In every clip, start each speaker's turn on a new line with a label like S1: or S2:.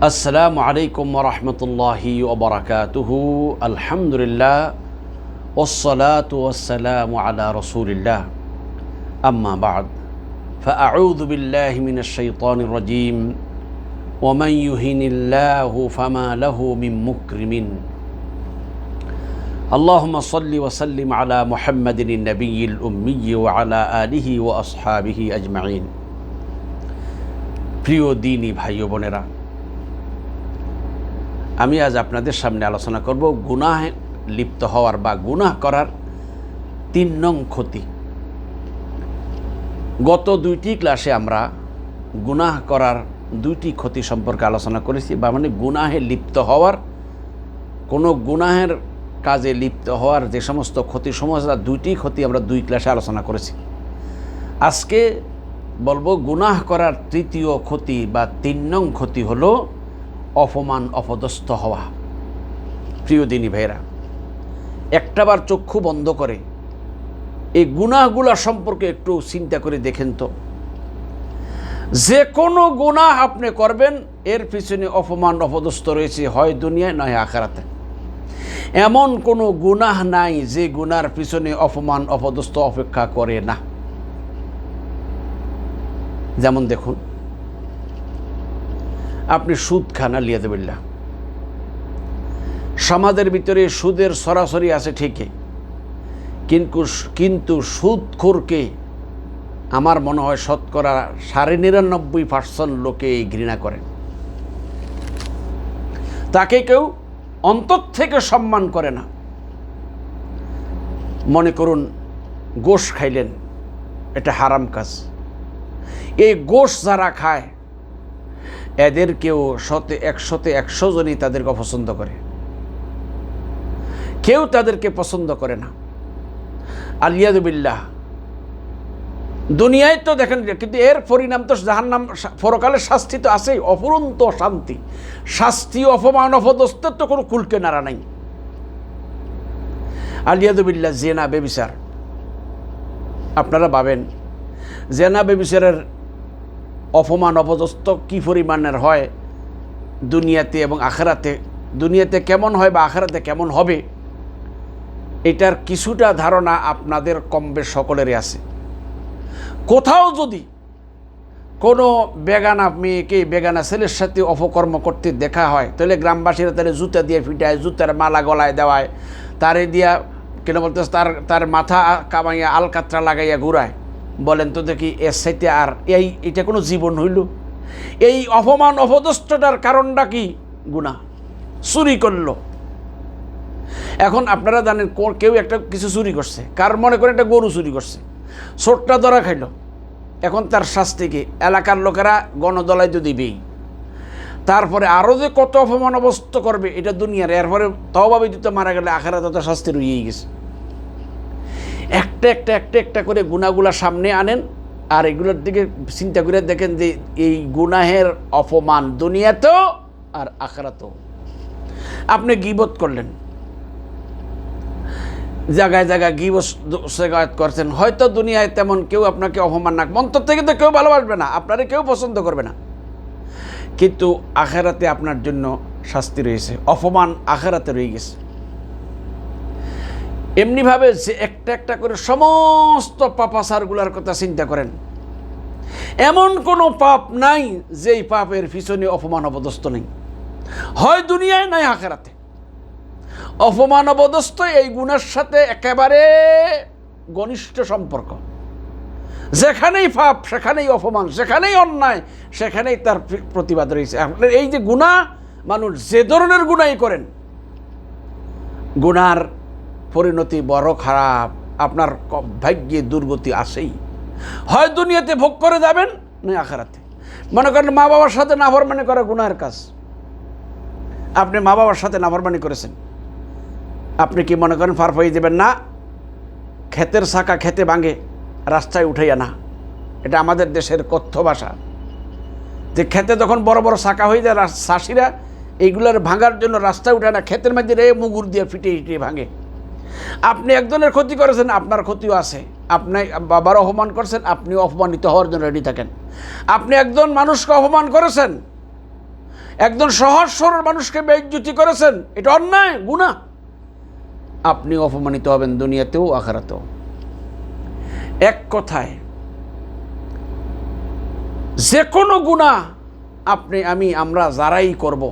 S1: السلام عليكم ورحمة الله وبركاته الحمد لله والصلاة والسلام على رسول الله أما بعد فأعوذ بالله من الشيطان الرجيم ومن يهن الله فما له من مكرم اللهم صل وسلم على محمد النبي الأمي وعلى آله وأصحابه أجمعين প্রিয় দিনী ভাই ও বোনেরা আমি আজ আপনাদের সামনে আলোচনা করব গুনাহ লিপ্ত হওয়ার বা গুনাহ করার তিন নং ক্ষতি। গত দুইটি ক্লাসে আমরা গুনাহ করার দুইটি ক্ষতি সম্পর্কে আলোচনা করেছি, বা মানে গুনাহে লিপ্ত হওয়ার, কোনো গুনাহের কাজে লিপ্ত হওয়ার যে সমস্ত ক্ষতি সমস্ত দুইটি ক্ষতি আমরা দুই ক্লাসে আলোচনা করেছি। আজকে বলব গুনাহ করার তৃতীয় ক্ষতি বা তিন নং ক্ষতি হলো অপমান, অপদস্থ হওয়া। প্রিয় দিনী ভাইরা একটাবার চক্ষু বন্ধ করে এই গুনাহগুলা সম্পর্কে একটু চিন্তা করে দেখেন তো। যে কোনো গুনাহ আপনি করবেন, এর পিছনে অপমান, অপদস্থ রয়েছে, হয় দুনিয়ায় নয়, আখারাতে। এমন কোনো গুনাহ নাই যে গুনার পিছনে অপমান, অপদস্থ অপেক্ষা করে না। যেমন দেখুন আপনি সুদ খান আলিয়াদবিল্লা সমাজের ভিতরে সুদের সরাসরি আছে ঠিকই। কিন্তু কিন্তু সুদখোরকে আমার মনে হয় শতকরা সাড়ে নিরানব্বই পার্সেন্ট লোকে এই ঘৃণা করেন। তাকে কেউ অন্তর থেকে সম্মান করে না। মনে করুন, গোশ খাইলেন, এটা হারাম কাজ। এই গোশ যারা খায় এদেরকেও শতে একশোতে একশো জনই তাদেরকে অপছন্দ করে। কেউ তাদেরকে পছন্দ করে না। আলিয়াদুবিল্লাহ দুনিয়ায় তো দেখেন কিন্তু এর পরিণাম তো জাহার নাম পরকালের শাস্তি তো আছেই অপরন্ত শান্তি। শাস্তি, অপমান অপদস্তের তো কোনো কুলকে নাড়া নাই। আলিয়াদুবিল্লাহ জেনা বেবিচার। আপনারা ভাবেন, জেনা বেবিচারের অপমান, অপদস্থ কী পরিমাণের হয় দুনিয়াতে এবং আখেরাতে? দুনিয়াতে কেমন হয় বা আখেরাতে কেমন হবে? এটার কিছুটা ধারণা আপনাদের কমবে সকলেরই আছে। কোথাও যদি কোনো বেগানা মেয়েকে, বেগানা ছেলের সাথে অপকর্ম করতে দেখা হয়, তাহলে গ্রামবাসীরা তাহলে জুতা দিয়ে ফিটায়, জুতার মালা গলায় দেওয়ায়, তারে দিয়া কেন বলতে তার তার মাথা কামাইয়া আলকাত্রা লাগাইয়া ঘুরায়। বলেন তো দেখি এর সাইতে আর এই, এটা কোনো জীবন হইল? এই অপমান অপদস্থটার কারণটা কি? গুণা চুরি করল। এখন আপনারা জানেন কেউ একটা কিছু চুরি করছে। কার মনে করে একটা গরু চুরি করছে? ছোটটা ধরা খাইল। এখন তার শাস্তি কি? এলাকার লোকেরা গণদলায় তো দিবেই। তারপরে আরও যে কত অপমান অবস্থ করবে, এটা দুনিয়ার। এরপরে তহবাবি দিতে মারা গেলে আখারা তত শাস্তি রয়েই গেছে। একটা একটা একটা একটা করে গুণাগুলা সামনে আনেন আর এগুলোর দিকে চিন্তা করে দেখেন যে এই গুনাহের অপমান দুনিয়াতেও আর আখরাতেও। আপনি গিবত করলেন। জায়গায় জায়গায় গিবস সেগায়ত করছেন। হয়তো দুনিয়ায় তেমন কেউ আপনাকে অপমান না মন্তর থেকে তো কেউ ভালোবাসবে না। আপনারে কেউ পছন্দ করবে না। কিন্তু আখেরাতে আপনার জন্য শাস্তি রয়েছে। অপমান আখেরাতে রয়ে গেছে। এমনিভাবে যে একটা একটা করে সমস্ত পাপাসারগুলার কথা চিন্তা করেন। এমন কোনো পাপ নাই যেই পাপের পিছনে অপমান অপদস্থ নেই। হয় দুনিয়ায় নাই আখেরাতে। অপমান অপদস্থ এই গুণের সাথে একেবারে ঘনিষ্ঠ সম্পর্ক। যেখানেই পাপ, সেখানেই অপমান সেখানেই অন্যায়, সেখানেই তার প্রতিবাদ রয়েছে। আপনার এই যে গুণা, মানুষ যে ধরনের গুণাই করেন গুনার পরিণতি বড় খারাপ, আপনার ভাগ্যে দুর্গতি আসেই হয় দুনিয়াতে ভোগ করে যাবেন না আখারাতে। মনে করেন মা বাবার সাথে নাফরমানি করা গুনার কাজ। আপনি মা বাবার সাথে নাফরমানি করেছেন। আপনি কি মনে করেন ফার পাই দেবেন না? ক্ষেতের শাখা খেতে ভাঙে, রাস্তায় উঠাইয়া না। এটা আমাদের দেশের কথ্য ভাষা। যে খেতে যখন বড় বড় শাখা হয়ে যায় চাষিরা এইগুলোর ভাঙার জন্য রাস্তায় উঠে না, ক্ষেতের মধ্যে রে মুগুর দিয়ে ফিটে ফিটে ভাঙে। আপনি একজনের ক্ষতি করেছেন, আপনার ক্ষতিও আছে। আপনি বাবার অপমান করছেন, আপনিও অপমানিত হওয়ার জন্য রেডি থাকেন। আপনি একজন মানুষকে অপমান করেছেন, একজন সহজ সরল মানুষকে বেজ্জুতি করেছেন, এটা অন্যায় গুণা আপনি অপমানিত হবেন দুনিয়াতেও, আখারাতেও। এক কথায় যে কোনো গুণা আপনি, আমি, আমরা যারাই করব,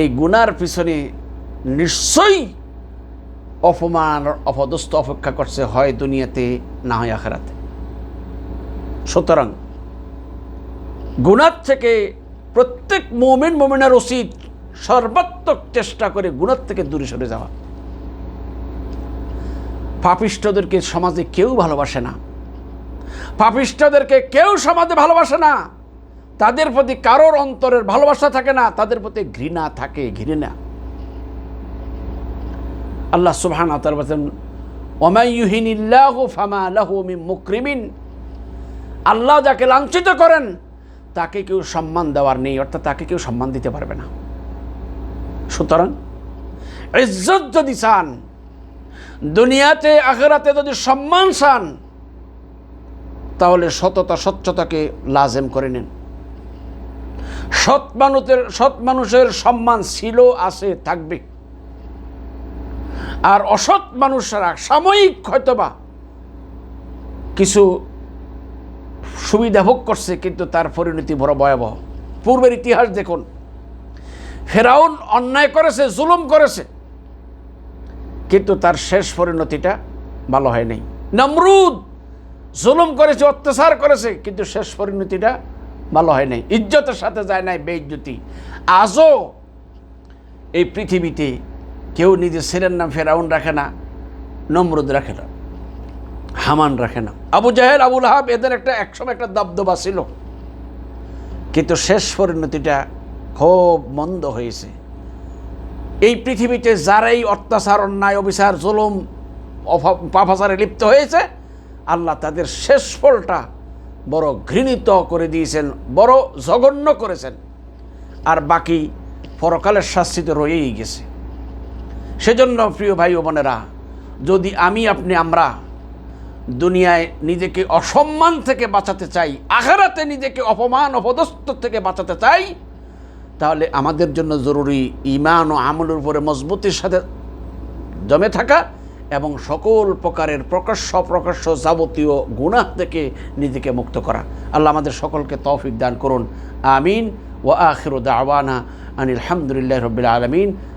S1: এই গুনার পিছনে নিশ্চয়ই অপমান, অপদস্থ, অপেক্ষা করছে, হয় দুনিয়াতে, না হয় আখারাতে। সুতরাং গুণার থেকে প্রত্যেক মোমেন, মোমেনার উচিত সর্বাত্মক চেষ্টা করে গুণার থেকে দূরে সরে যাওয়া। পাপিষ্টদেরকে সমাজে কেউ ভালোবাসে না। পাপিষ্টদেরকে কেউ সমাজে ভালোবাসে না। তাদের প্রতি কারোর অন্তরের ভালোবাসা থাকে না, তাদের প্রতি ঘৃণা থাকে, ঘৃণা। আল্লাহ সুবহান তার বলছেন ওমাইহিনিল্লাহু ফামা লাহু মিন মুকরিমিন। আল্লাহ যাকে লাঞ্ছিত করেন, তাকে কেউ সম্মান দেওয়ার নেই, অর্থাৎ তাকে কেউ সম্মান দিতে পারবে না। সুতরাং ইজ্জত যদি চান, দুনিয়াতে আখেরাতে যদি সম্মান চান, তাহলে সততা, স্বচ্ছতাকে লাজেম করে নেন। সৎ মানুষের সৎ মানুষের সম্মান ছিল, আছে, থাকবে। আর অসৎ মানুষরা, সাময়িক হয়তোবা কিছু সুবিধা ভোগ করছে, কিন্তু তার পরিণতি বড় ভয়াবহ। পূর্বের ইতিহাস দেখুন, ফেরাউন অন্যায় করেছে, জুলুম করেছে, কিন্তু তার শেষ পরিণতিটা ভালো হয় নাই নমরুদ জুলুম করেছে, অত্যাচার করেছে, কিন্তু শেষ পরিণতিটা ভালো হয় নাই ইজ্জতের সাথে যায় নাই বেইজ্জতি। আজও এই পৃথিবীতে কেউ নিজের ছেলের নাম ফেরাউন রাখে না, নমরুদ রাখে না, হামান রাখে না। আবু জাহেল আবুল হাব এদের একটা একসময় একটা দবদবা ছিল। কিন্তু শেষ পরিণতিটা খুব মন্দ হয়েছে। এই পৃথিবীতে যারাই অত্যাচার, অন্যায়, অবিচার, জুলুম পাপাচারে লিপ্ত হয়েছে, আল্লাহ তাদের শেষ ফলটা বড় ঘৃণিত করে দিয়েছেন, বড় জঘন্য করেছেন। আর বাকি পরকালের শাস্তিতে রয়েই গেছে। সেজন্য প্রিয় ভাই ও বোনেরা, যদি আমি আপনি আমরা দুনিয়ায় নিজেকে অসম্মান থেকে বাঁচাতে চাই আঘারাতে নিজেকে অপমান, অপদস্থ থেকে বাঁচাতে চাই, তাহলে আমাদের জন্য জরুরি ইমান ও আমলের উপরে মজবুতির সাথে জমে থাকা এবং সকল প্রকারের প্রকাশ্য প্রকাশ্য যাবতীয় গুনাহ থেকে নিজেকে মুক্ত করা। আল্লাহ আমাদের সকলকে তৌফিক দান করুন। আমিন। ও আখির দাওয়ানা আনিল রবিল আলমিন।